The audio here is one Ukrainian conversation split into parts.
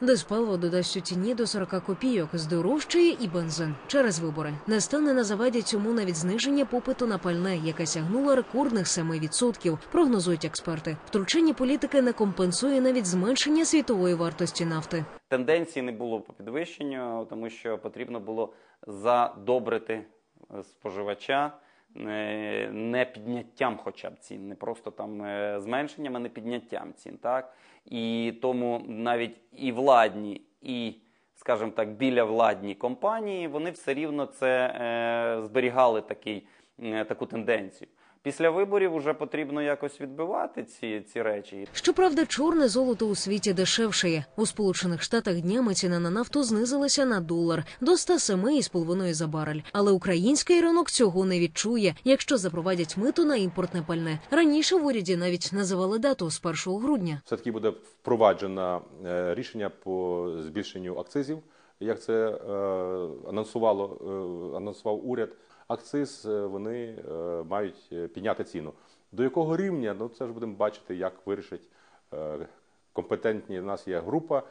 Диспалва додасть у ціні до 40 копійок, здорожчає і бензин через вибори. Не стане на заваді цьому навіть зниження попиту на пальне, яке сягнуло рекордних 7%, прогнозують експерти. Втручання політики не компенсує навіть зменшення світової вартості нафти. Тенденції не було по підвищенню, тому що потрібно було задобрити е, споживача не підняттям хоча б цін, не просто там е, зменшенням, а не підняттям цін. Так? І тому навіть і владні, і, скажімо так, біля владні компанії, вони все рівно це е, зберігали такий, е, таку тенденцію. Після виборів вже потрібно якось відбивати ці, ці речі. Щоправда, чорне золото у світі дешевшає. У Сполучених Штатах днями ціна на нафту знизилася на долар до 107,5 за барель. Але український ринок цього не відчує, якщо запровадять мито на імпортне пальне. Раніше в уряді навіть називали дату з 1 грудня. все таки буде впроваджено е, рішення по збільшенню акцизів, як це е, анонсувало е, анонсував уряд. Акциз е, вони е, мають е, підняти ціну. До якого рівня? Ну це ж будемо бачити, як вирішить компетентні. У нас є група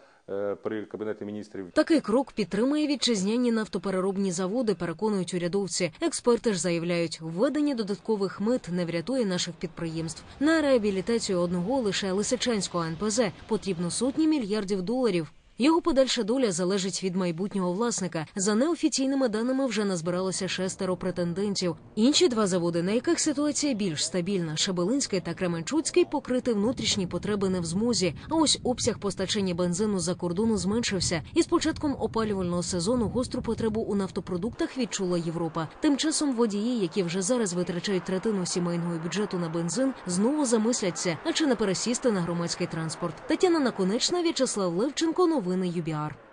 при кабінеті міністрів. Такий крок підтримує вітчизняні нафтопереробні заводи, переконують урядовці. Експерти ж заявляють, введення додаткових мит не врятує наших підприємств. На реабілітацію одного лише Лисичанського НПЗ потрібно сотні мільярдів доларів. Його подальша доля залежить від майбутнього власника. За неофіційними даними вже назбиралося шестеро претендентів. Інші два заводи, на яких ситуація більш стабільна, Шебелинський та Кременчуцький, покрити внутрішні потреби не в змозі. А ось обсяг постачання бензину за кордону зменшився. І з початком опалювального сезону гостру потребу у нафтопродуктах відчула Європа. Тим часом водії, які вже зараз витрачають третину сімейного бюджету на бензин, знову замисляться, а чи не пересісти на громадський транспорт. Тетяна Наконечна, В'ячеслав Левченко. Новини ЮБІАР.